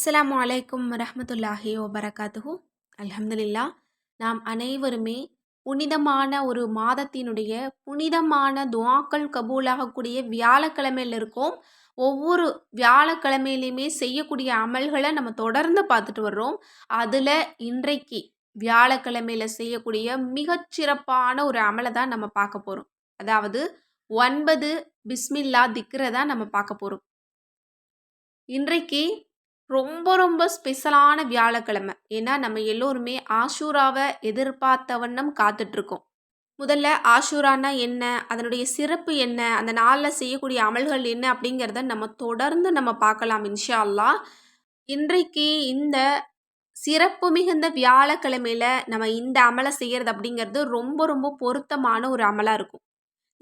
அஸ்லாம் அலைக்கும் ரஹமத்துல்லாஹி வபரகாத்துஹு. அல்ஹம்துலில்லா நாம் அனைவருமே புனிதமான ஒரு மாதத்தினுடைய புனிதமான துவாக்கள் கபூலாகக்கூடிய வியாழக்கிழமையில் இருக்கோம். ஒவ்வொரு வியாழக்கிழமையிலையுமே செய்யக்கூடிய அமல்களை நம்ம தொடர்ந்து பார்த்துட்டு வர்றோம். அதில் இன்றைக்கு வியாழக்கிழமையில செய்யக்கூடிய மிகச்சிறப்பான ஒரு அமலை தான் நம்ம பார்க்க போகிறோம் அதாவது ஒன்பது பிஸ்மில்லா திக்ரை தான் நம்ம பார்க்க போகிறோம் இன்றைக்கு ரொம்ப ரொம்ப ஸ்பெஷலான வியாழக்கிழமை. ஏன்னா நம்ம எல்லோருமே ஆஷூராவை எதிர்பார்த்த வண்ணம் காத்துட்ருக்கோம். முதல்ல ஆஷூரானா என்ன? அதனுடைய சிறப்பு என்ன? அந்த நாளில் செய்யக்கூடிய அமல்கள் என்ன? அப்படிங்கிறத நம்ம தொடர்ந்து நம்ம பார்க்கலாம் இன்ஷா இன்றைக்கு இந்த சிறப்பு மிகுந்த வியாழக்கிழமையில் நம்ம இந்த அமலை செய்கிறது அப்படிங்கிறது ரொம்ப ரொம்ப பொருத்தமான ஒரு அமலாக இருக்கும்.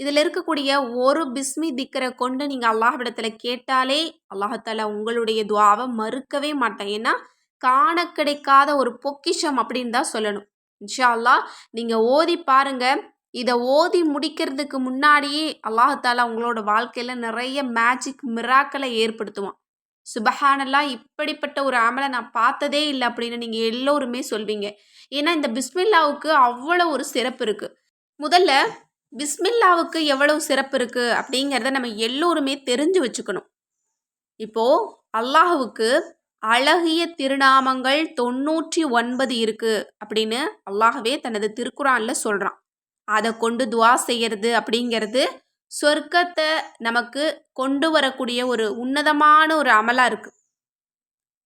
இதில் இருக்கக்கூடிய ஒரு பிஸ்மி திக்கரை கொண்டு நீங்கள் அல்லாஹ்விடத்தில் கேட்டாலே அல்லாஹால உங்களுடைய துவாவை மறுக்கவே மாட்டேன். ஏன்னா காண கிடைக்காத ஒரு பொக்கிஷம் அப்படின்னு தான் சொல்லணும். இன்ஷா அல்லாஹ் நீங்கள் ஓதி பாருங்கள் இதை ஓதி முடிக்கிறதுக்கு முன்னாடியே அல்லாஹாலா உங்களோட வாழ்க்கையில் நிறைய மேஜிக் மிராக்களை ஏற்படுத்துவான். சுபஹானல்லா இப்படிப்பட்ட ஒரு அமலை நான் பார்த்ததே இல்லை அப்படின்னு நீங்கள் எல்லோருமே சொல்வீங்க. ஏன்னா இந்த பிஸ்மில்லாவுக்கு அவ்வளோ ஒரு சிறப்பு இருக்குது முதல்ல பிஸ்மில்லாவுக்கு எவ்வளவு சிறப்பு இருக்குது அப்படிங்கிறத நம்ம எல்லோருமே தெரிஞ்சு வச்சுக்கணும். இப்போது அல்லாஹுவுக்கு அழகிய திருநாமங்கள் தொண்ணூற்றி ஒன்பது இருக்குது அப்படின்னு அல்லாஹவே தனது திருக்குறானில் சொல்கிறான் அதை கொண்டு துவா செய்கிறது அப்படிங்கிறது சொர்க்கத்தை நமக்கு கொண்டு வரக்கூடிய ஒரு உன்னதமான ஒரு அமலாக இருக்குது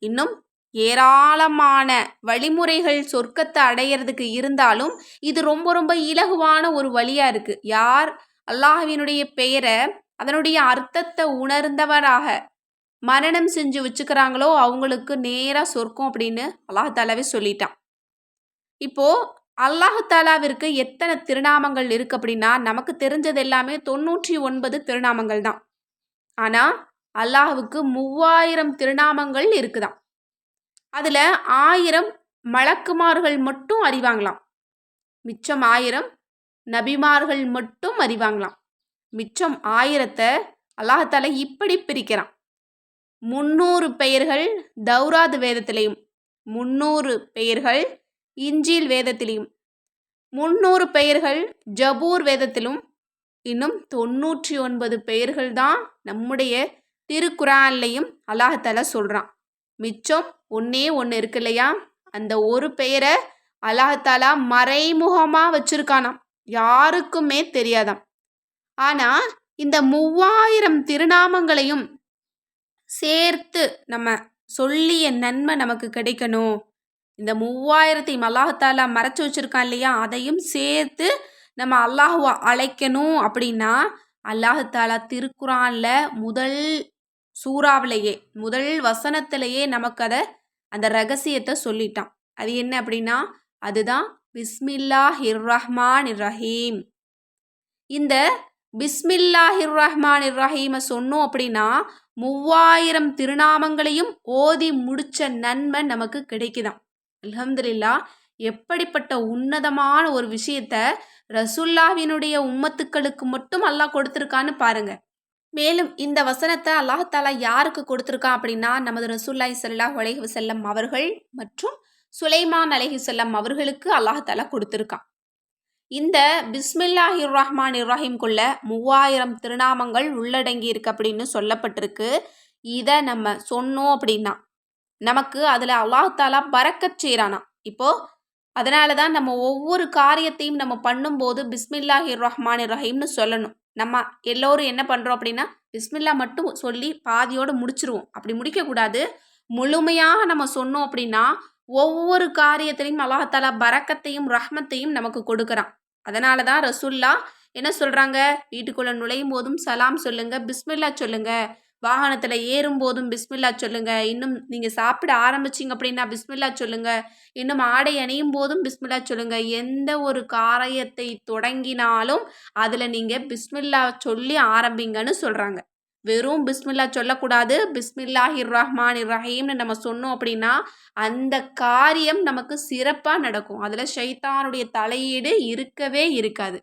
இன்னும் ஏராளமான வழிமுறைகள் சொர்க்கத்தை அடையிறதுக்கு இருந்தாலும் இது ரொம்ப ரொம்ப இலகுவான ஒரு வழியாக இருக்குது யார்? அல்லாஹ்வினுடைய பெயரை அதனுடைய அர்த்தத்தை உணர்ந்தவராக மரணம் செஞ்சு வச்சுக்கிறாங்களோ அவங்களுக்கு நேராக சொர்க்கம் அப்படின்னு அல்லாஹாலாவே சொல்லிட்டான். இப்போது அல்லாஹாலாவிற்கு எத்தனை திருநாமங்கள் இருக்குது அப்படின்னா நமக்கு தெரிஞ்சது எல்லாமே தொண்ணூற்றி ஒன்பது திருநாமங்கள் தான். ஆனால் அல்லாஹுக்கு மூவாயிரம் திருநாமங்கள் இருக்குதான். அதில் ஆயிரம் மலக்குமார்கள் மட்டும் அறிவாங்களாம். மிச்சம் ஆயிரம் நபிமார்கள் மட்டும் அறிவாங்களாம். மிச்சம் ஆயிரத்தை அல்லாஹால இப்படி பிரிக்கிறான். முன்னூறு பெயர்கள் தௌராது வேதத்திலையும் முன்னூறு பெயர்கள் இஞ்சில் வேதத்திலையும் முன்னூறு பெயர்கள் ஜபூர் வேதத்திலும் இன்னும் தொண்ணூற்றி ஒன்பது பெயர்கள் தான் நம்முடைய திருக்குறான்லையும் அல்லாஹால சொல்கிறான் மிச்சம் ஒன்றே ஒன்று இருக்கு இல்லையா? அந்த ஒரு பெயரை அல்லாஹாலா மறைமுகமாக வச்சுருக்கானாம். யாருக்குமே தெரியாதாம். ஆனால் இந்த மூவாயிரம் திருநாமங்களையும் சேர்த்து நம்ம சொல்லிய நன்மை நமக்கு கிடைக்கணும். இந்த மூவாயிரத்தையும் அல்லாஹாலா மறைச்சி வச்சுருக்கான் இல்லையா? அதையும் சேர்த்து நம்ம அல்லாஹுவை அழைக்கணும் அப்படின்னா அல்லாஹாலா திருக்குறானில் முதல் சூறாவிலேயே முதல் வசனத்திலேயே நமக்கு அதை அந்த ரகசியத்தை சொல்லிட்டான். அது என்ன அப்படின்னா அதுதான் பிஸ்மில்லா ஹிர் ரஹ்மான் ரஹீம் இந்த பிஸ்மில்லா ஹிர் ரஹ்மான் ரஹீமை சொன்னோம் அப்படின்னா மூவாயிரம் திருநாமங்களையும் ஓதி முடிச்ச நன்மை நமக்கு கிடைக்குதாம் அலமதுல்லா எப்படிப்பட்ட உன்னதமான ஒரு விஷயத்த ரசுல்லாவினுடைய உம்மத்துக்களுக்கு மட்டும் அல்லாஹ் கொடுத்துருக்கான்னு பாருங்க. மேலும் இந்த வசனத்தை அல்லாஹாலா யாருக்கு கொடுத்துருக்கான் அப்படின்னா நமது ரசூல்லாய் சல்லா உலகி செல்லம் அவர்கள் மற்றும் சுலைமான் அலஹி செல்லம் அவர்களுக்கு அல்லாஹாலா கொடுத்துருக்கான். இந்த பிஸ்மில்லாஹி ரஹ்மான் இப்ராஹிம்குள்ள மூவாயிரம் திருநாமங்கள் உள்ளடங்கி இருக்கு அப்படின்னு சொல்லப்பட்டிருக்கு. இதை நம்ம சொன்னோம் அப்படின்னா நமக்கு அதில் அல்லாஹாலா பறக்கச் செய்கிறானா இப்போது அதனால தான் நம்ம ஒவ்வொரு காரியத்தையும் நம்ம பண்ணும்போது பிஸ்மில்லாஹி ரஹ்மான் ரஹீம்னு சொல்லணும். நம்ம எல்லோரும் என்ன பண்ணுறோம் அப்படின்னா பிஸ்மில்லா மட்டும் சொல்லி பாதியோடு முடிச்சிருவோம். அப்படி முடிக்கக்கூடாது. முழுமையாக நம்ம சொன்னோம் அப்படின்னா ஒவ்வொரு காரியத்திலையும் அல்லாஹாலா பறக்கத்தையும் ரஹ்மத்தையும் நமக்கு கொடுக்குறான். அதனால தான் ரசுல்லா என்ன சொல்கிறாங்க வீட்டுக்குள்ளே நுழையும் போதும் சலாம் சொல்லுங்கள் பிஸ்மில்லா சொல்லுங்கள் வாகனத்தில் ஏறும் போதும் பிஸ்மில்லா சொல்லுங்க. இன்னும் நீங்கள் சாப்பிட ஆரம்பிச்சிங்க அப்படின்னா பிஸ்மில்லா சொல்லுங்க. இன்னும் ஆடை அணியும் போதும் பிஸ்மில்லா சொல்லுங்க. எந்த ஒரு காரியத்தை தொடங்கினாலும் அதில் நீங்கள் பிஸ்மில்லா சொல்லி ஆரம்பிங்கன்னு சொல்கிறாங்க வெறும் பிஸ்மில்லா சொல்லக்கூடாது பிஸ்மில்லாஹிர் ரஹ்மான் ரஹீம்னு நம்ம சொன்னோம் அப்படின்னா அந்த காரியம் நமக்கு சிறப்பாக நடக்கும். அதில் ஷைத்தானுடைய தலையீடு இருக்கவே இருக்காது.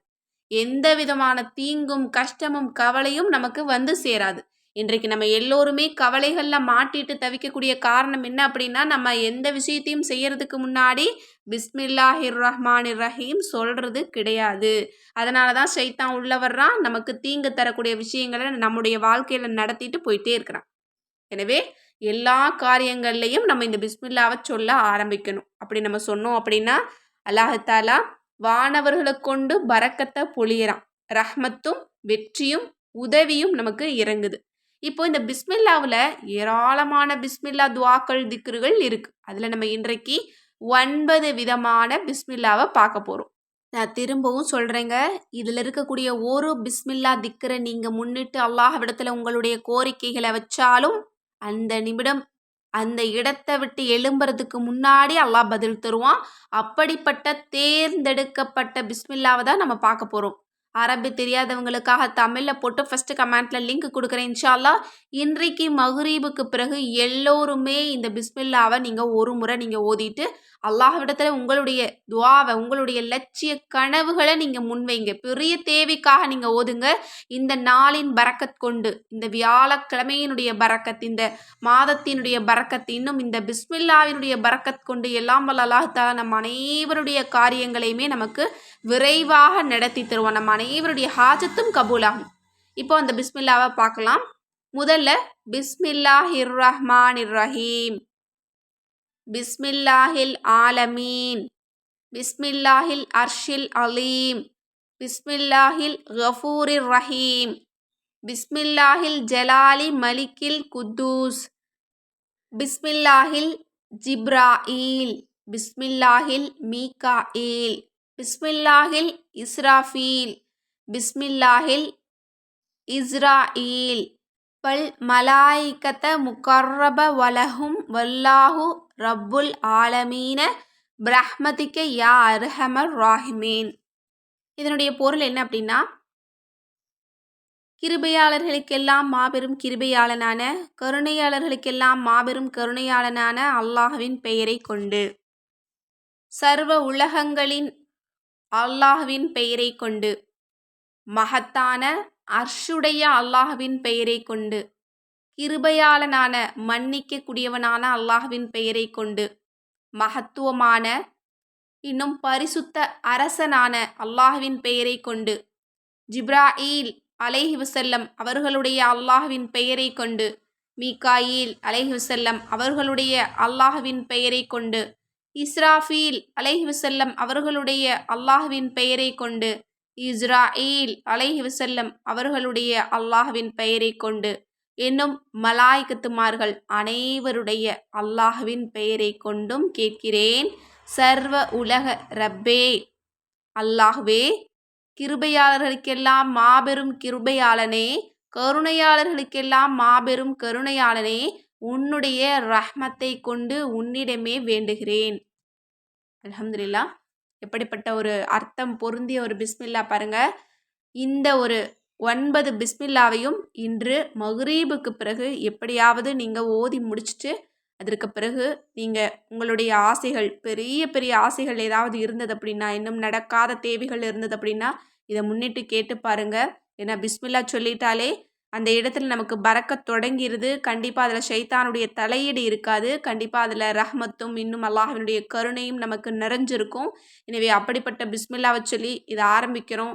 எந்த விதமான தீங்கும் கஷ்டமும் கவலையும் நமக்கு வந்து சேராது. இன்றைக்கு நம்ம எல்லோருமே கவலைகளில் மாட்டிட்டு தவிக்கக்கூடிய காரணம் என்ன அப்படின்னா நம்ம எந்த விஷயத்தையும் செய்யறதுக்கு முன்னாடி பிஸ்மில்லாஹிர் ரஹ்மான் ரஹீம் சொல்கிறது கிடையாது. அதனால தான் சைத்தான் உள்ள வர்றான். நமக்கு தீங்கு தரக்கூடிய விஷயங்களை நம்முடைய வாழ்க்கையில் நடத்திட்டு போயிட்டே இருக்கிறான். எனவே எல்லா காரியங்கள்லையும் நம்ம இந்த பிஸ்மில்லாவை சொல்ல ஆரம்பிக்கணும். அப்படி நம்ம சொன்னோம் அப்படின்னா அல்லாஹாலா வானவர்களை கொண்டு பறக்கத்தை பொழியறான். ரஹ்மத்தும் வெற்றியும் உதவியும் நமக்கு இறங்குது. இப்போ இந்த பிஸ்மில்லாவில் ஏராளமான பிஸ்மில்லா துவாக்கள் திக்ருகள் இருக்குது அதில் நம்ம இன்றைக்கு ஒன்பது விதமான பிஸ்மில்லாவை பார்க்க போகிறோம் நான் திரும்பவும் சொல்கிறேங்க இதில் இருக்கக்கூடிய ஒரு பிஸ்மில்லா திக்கரை நீங்கள் முன்னிட்டு அல்லாஹ்விடத்தில் உங்களுடைய கோரிக்கைகளை வச்சாலும் அந்த நிமிடம் அந்த இடத்தை விட்டு எழும்புறதுக்கு முன்னாடி அல்லாஹ் பதில் தருவான். அப்படிப்பட்ட தேர்ந்தெடுக்கப்பட்ட பிஸ்மில்லாவை தான் நம்ம பார்க்க போகிறோம் அரபி தெரியாதவங்களுக்காக தமிழில் போட்டு ஃபஸ்ட்டு கமெண்ட்டில் லிங்க் கொடுக்குறேன் இன்ஷால்லா இன்றைக்கு மகுரீபுக்கு பிறகு எல்லோருமே இந்த பிஸ்மில்லாவை நீங்கள் ஒரு முறை நீங்கள் ஓதிட்டு அல்லாஹ்விடத்தில் உங்களுடைய துவாவை உங்களுடைய லட்சிய கனவுகளை நீங்கள் முன்வைங்க. பெரிய தேவைக்காக நீங்கள் ஓதுங்க. இந்த நாளின் பறக்கத் கொண்டு இந்த வியாழக்கிழமையினுடைய பறக்கத் இந்த மாதத்தினுடைய பறக்கத் இன்னும் இந்த பிஸ்மில்லாவினுடைய பறக்கத் கொண்டு எல்லாம் வல்ல அல்லாஹால நம் அனைவருடைய காரியங்களையுமே நமக்கு விரைவாக நடத்தி தருவோம் நம் அனைவருடைய ஹாஜத்தும் கபூலாகும். இப்போ அந்த பிஸ்மில்லாவை பார்க்கலாம். முதல்ல பிஸ்மில்லாஹிர் ரஹ்மான் ரஹீம் பிஸ்மில்லாஹில் ஆலமீன். பிஸ்மில்லாஹில் அர்ஷில் அலீம். பிஸ்மில்லாஹில் கஃபூரிர் ரஹீம். பிஸ்மில்லாஹில் ஜலாலி மலிக்கில் குத்தூஸ். பிஸ்மில்லாஹில் ஜிப்ராயில். பிஸ்மில்லாஹில் மீகாயில் பிஸ்மில்லாஹில் இஸ்ராஃபீல். பிஸ்மில்லாஹில் இஸ்ராயில். பல் மலாய்கத்த முக்கர்ரப வலஹும் வல்லாஹு ரப்புல் ஆலமீன பிரஹ்மதிக்க யா அர்ஹமர் ராஹிமீன். இதனுடைய பொருள் என்ன அப்படின்னா கிருபையாளர்களுக்கெல்லாம் மாபெரும் கிருபையாளனான கருணையாளர்களுக்கெல்லாம் மாபெரும் கருணையாளனான அல்லாஹுவின் பெயரை கொண்டு சர்வ உலகங்களின் அல்லாஹுவின் பெயரை கொண்டு மகத்தான அர்ஷுடைய அல்லாஹுவின் பெயரை கொண்டு கிருபையாளனான மன்னிக்கக்கூடியவனான அல்லாஹுவின் பெயரை கொண்டு மகத்துவமான இன்னும் பரிசுத்த அரசனான அல்லாஹ்வின் பெயரை கொண்டு ஜிப்ராயில் அலைஹி வசல்லம் அவர்களுடைய அல்லாஹுவின் பெயரை கொண்டு மீகாயில் அலைஹி வசல்லம் அவர்களுடைய அல்லாஹ்வின் பெயரை கொண்டு இஸ்ராஃபீல் அலைஹி வசல்லம் அவர்களுடைய அல்லாஹுவின் பெயரை கொண்டு இஸ்ராயில் அலைஹி வசல்லம் அவர்களுடைய அல்லாஹ்வின் பெயரை கொண்டு என்னும் மலாய்கத்துமார்கள் அனைவருடைய அல்லாஹுவின் பெயரை கொண்டும் கேட்கிறேன். சர்வ உலக ரப்பே. அல்லாஹுவே கிருபையாளர்களுக்கெல்லாம் மாபெரும் கிருபையாளனே. கருணையாளர்களுக்கெல்லாம் மாபெரும் கருணையாளனே. உன்னுடைய ரஹ்மத்தை கொண்டு உன்னிடமே வேண்டுகிறேன். அலமதுல்லா எப்படிப்பட்ட ஒரு அர்த்தம் பொருந்திய ஒரு பிஸ்மில்லா பாருங்க. இந்த ஒரு ஒன்பது பிஸ்மில்லாவையும் இன்று மஹ்ரீபுக்கு பிறகு எப்படியாவது நீங்கள் ஓதி முடிச்சுட்டு அதற்கு பிறகு நீங்கள் உங்களுடைய ஆசைகள் பெரிய பெரிய ஆசைகள் ஏதாவது இருந்தது அப்படின்னா இன்னும் நடக்காத தேவைகள் இருந்தது அப்படின்னா இதை முன்னிட்டு கேட்டு பாருங்கள் ஏன்னா பிஸ்மில்லா சொல்லிட்டாலே அந்த இடத்துல நமக்கு பறக்க தொடங்கிடுது கண்டிப்பாக அதில் ஷைத்தானுடைய தலையீடு இருக்காது. கண்டிப்பாக அதில் ரஹ்மத்தும் இன்னும் அல்லாஹினுடைய கருணையும் நமக்கு நிறைஞ்சிருக்கும். எனவே அப்படிப்பட்ட பிஸ்மில்லாவை சொல்லி இதை ஆரம்பிக்கிறோம்.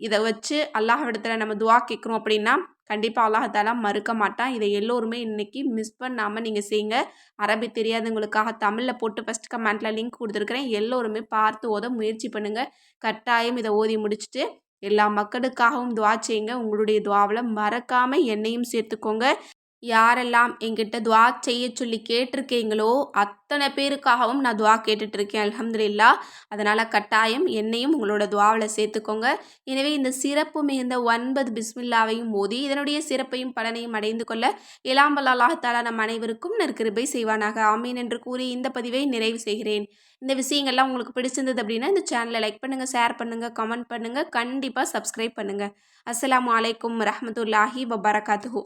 இதை வச்சு அல்லாஹ்விடத்தில் நம்ம துவா கேட்குறோம் அப்படின்னா கண்டிப்பாக அல்லாஹாலா மறுக்க மாட்டான். இதை எல்லோருமே இன்றைக்கி மிஸ் பண்ணாமல் நீங்கள் செய்யுங்க அரபி தெரியாதவங்களுக்காக தமிழில் போட்டு ஃபஸ்ட் கமெண்ட்டில் லிங்க் கொடுத்துருக்குறேன். எல்லோருமே பார்த்து ஓத முயற்சி பண்ணுங்கள் கட்டாயம் இதை ஓதி முடிச்சுட்டு எல்லா மக்களுக்காகவும் துவா செய்யுங்க. உங்களுடைய துவாவில் மறக்காமல் என்னையும் சேர்த்துக்கோங்க. யாரெல்லாம் என்கிட்ட துவா செய்ய சொல்லி கேட்டிருக்கீங்களோ அத்தனை பேருக்காகவும் நான் துவா கேட்டுட்ருக்கேன் அலமதுல்லா அதனால் கட்டாயம் என்னையும் உங்களோட துவாவில் சேர்த்துக்கோங்க. எனவே இந்த சிறப்பு மிகுந்த ஒன்பது பிஸ்மில்லாவையும் மோதி இதனுடைய சிறப்பையும் பலனையும் அடைந்து கொள்ள இலாம்பல் அல்லாஹாலா நம் அனைவருக்கும் நற்கிருபை செய்வானாக. ஆமீன் என்று கூறி இந்த பதிவை நிறைவு செய்கிறேன். இந்த விஷயங்கள்லாம் உங்களுக்கு பிடிச்சிருந்தது அப்படின்னா இந்த சேனலை லைக் பண்ணுங்கள் ஷேர் பண்ணுங்கள் கமெண்ட் பண்ணுங்கள் கண்டிப்பாக சப்ஸ்கிரைப் பண்ணுங்கள் அஸ்லாம் வலைக்கம் ரஹமத்துல்லாஹி வபரகாத்துஹூ.